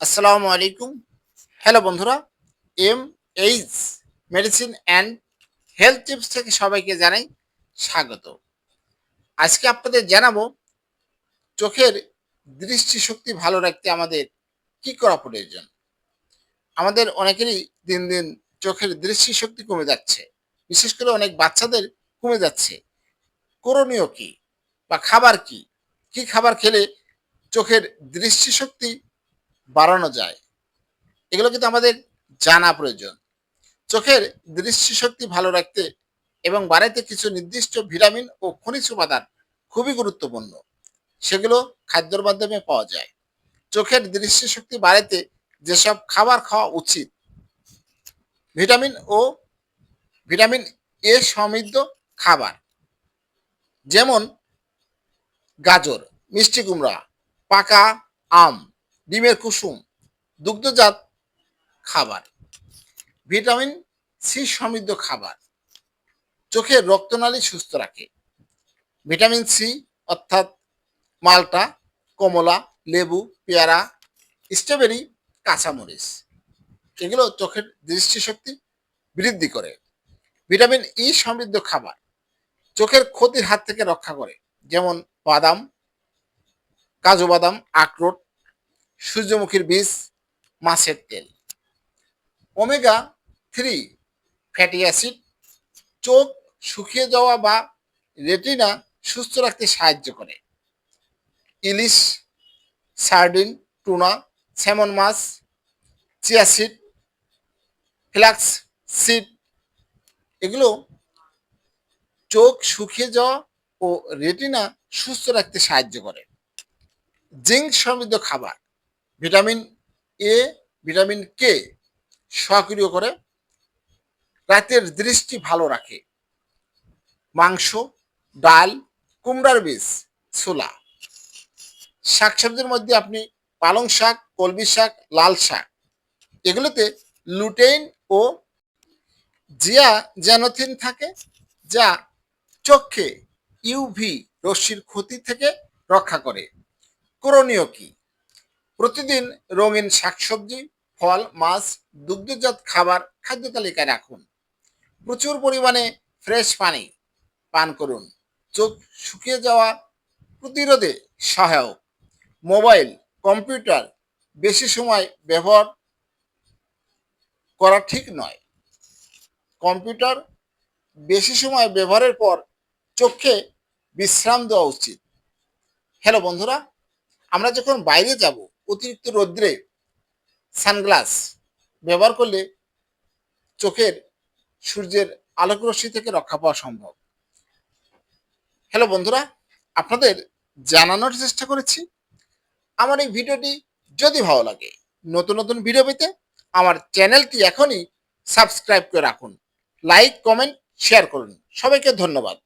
আসসালামু আলাইকুম। হ্যালো বন্ধুরা M H medicine and health tips থেকে সবাইকে জানাই স্বাগত। আজকে আপনাদের জানাব, চোখের দৃষ্টিশক্তি ভালো রাখতে আমাদের কি করা প্রয়োজন? আমাদের অনেকেরই দিন দিন চোখের দৃষ্টিশক্তি কমে যাচ্ছে, বিশেষ করে অনেক বাচ্চাদের কমে যাচ্ছে। করণীয় কি বা খাবার কি? কি খাবার খেলে চোখের দৃষ্টিশক্তি বাড়ানো যায়। এগুলো কিন্তু আমাদের জানা প্রয়োজন। চোখের দৃষ্টিশক্তি ভালো রাখতে এবং বাড়াইতে কিছু নির্দিষ্ট ভিটামিন ও খনিজ উপাদান খুবই গুরুত্বপূর্ণ। সেগুলো খাদ্যের মাধ্যমে পাওয়া যায়। চোখের দৃষ্টিশক্তি বাড়াইতে যেসব খাবার খাওয়া উচিত, ভিটামিন ও ভিটামিন এ সমৃদ্ধ খাবার, যেমন গাজর, মিষ্টি কুমড়া, পাকা আম ডিমের কুসুম, দুগ্ধজাত খাবার, ভিটামিন সি সমৃদ্ধ খাবার। চোখের রক্তনালী সুস্থ রাখে। ভিটামিন সি অর্থাৎ মালটা, কমলা, লেবু, পেয়ারা, স্ট্রবেরি, কাঁচামরিচ, এগুলো চোখের দৃষ্টিশক্তি বৃদ্ধি করে। ভিটামিন ই সমৃদ্ধ খাবার চোখের ক্ষতির হাত থেকে রক্ষা করে, যেমন বাদাম, কাজু বাদাম, আখরোট সূর্যমুখীর বীজ, মাছের তেল। ওমেগা থ্রি ফ্যাটি অ্যাসিড, চোখ শুকিয়ে যাওয়া বা রেটিনা সুস্থ রাখতে সাহায্য করে। ইলিশ, সার্ডিন, টুনা, স্যামন মাছ চিয়াসিড ফ্লাক্স সিড, এগুলো চোখ শুকিয়ে যাওয়া ও রেটিনা সুস্থ রাখতে সাহায্য করে। জিঙ্ক সমৃদ্ধ খাবার ভিটামিন এ ভিটামিন কে সক্রিয় করে, রাতের দৃষ্টি ভালো রাখে। মাংস, ডাল, কুমড়ার বীজ, ছোলা। শাকসবজির মধ্যে আপনি পালং শাক, কলমি শাক, লাল শাক, এগুলোতে লুটেইন ও জিয়া জ্যানোথিন থাকে, যা চোখে ইউভি রশ্মির ক্ষতি থেকে রক্ষা করে। করণীয় কি? প্রতিদিন রঙিন শাকসবজি, ফল, মাছ, দুগ্ধজাত খাবার খাদ্য তালিকায় রাখুন। প্রচুর পরিমাণে ফ্রেশ পানি পান করুন। চোখ শুকিয়ে যাওয়া প্রতিরোধে সহায়ক। মোবাইল, কম্পিউটার বেশি সময় ব্যবহার করা ঠিক নয়। কম্পিউটার বেশি সময় ব্যবহারের পর চোখে বিশ্রাম দেওয়া উচিত। হ্যালো বন্ধুরা, আমরা যখন বাইরে যাব অতিরিক্ত রৌদ্রে সানগ্লাস ব্যবহার করলে চোখের সূর্যের আলোক রশ্মি থেকে রক্ষা পাওয়া সম্ভব। হ্যালো বন্ধুরা, আপনাদের জানানোর চেষ্টা করেছি, আমার এই ভিডিওটি যদি ভালো লাগে, নতুন নতুন ভিডিও পেতে আমার চ্যানেলটি এখনই সাবস্ক্রাইব করে রাখুন, লাইক, কমেন্ট, শেয়ার করুন। সবাইকে ধন্যবাদ।